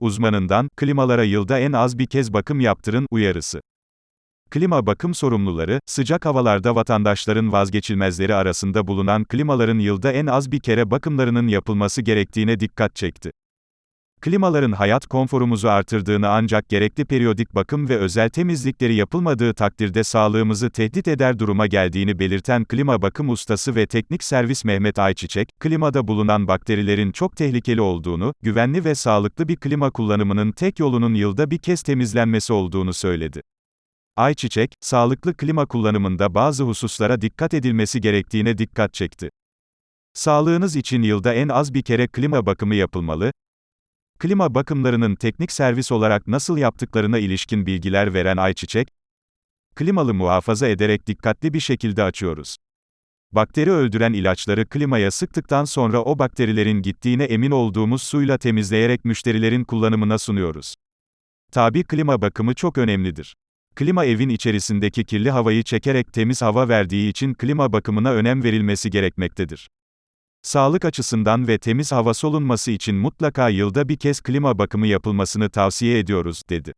uzmanından, klimalara yılda en az bir kez bakım yaptırın, uyarısı. Klima bakım sorumluları, sıcak havalarda vatandaşların vazgeçilmezleri arasında bulunan klimaların yılda en az bir kere bakımlarının yapılması gerektiğine dikkat çekti. Klimaların hayat konforumuzu artırdığını ancak gerekli periyodik bakım ve özel temizlikleri yapılmadığı takdirde sağlığımızı tehdit eder duruma geldiğini belirten klima bakım ustası ve teknik servis Mehmet Ayçiçek, klimada bulunan bakterilerin çok tehlikeli olduğunu, güvenli ve sağlıklı bir klima kullanımının tek yolunun yılda bir kez temizlenmesi olduğunu söyledi. Ayçiçek, sağlıklı klima kullanımında bazı hususlara dikkat edilmesi gerektiğine dikkat çekti. Sağlığınız için yılda en az bir kere klima bakımı yapılmalı. Klima bakımlarının teknik servis olarak nasıl yaptıklarına ilişkin bilgiler veren Ayçiçek, klimalı muhafaza ederek dikkatli bir şekilde açıyoruz. Bakteri öldüren ilaçları klimaya sıktıktan sonra o bakterilerin gittiğine emin olduğumuz suyla temizleyerek müşterilerin kullanımına sunuyoruz. Tabi klima bakımı çok önemlidir. Klima evin içerisindeki kirli havayı çekerek temiz hava verdiği için klima bakımına önem verilmesi gerekmektedir. Sağlık açısından ve temiz hava solunması için mutlaka yılda bir kez klima bakımı yapılmasını tavsiye ediyoruz, dedi.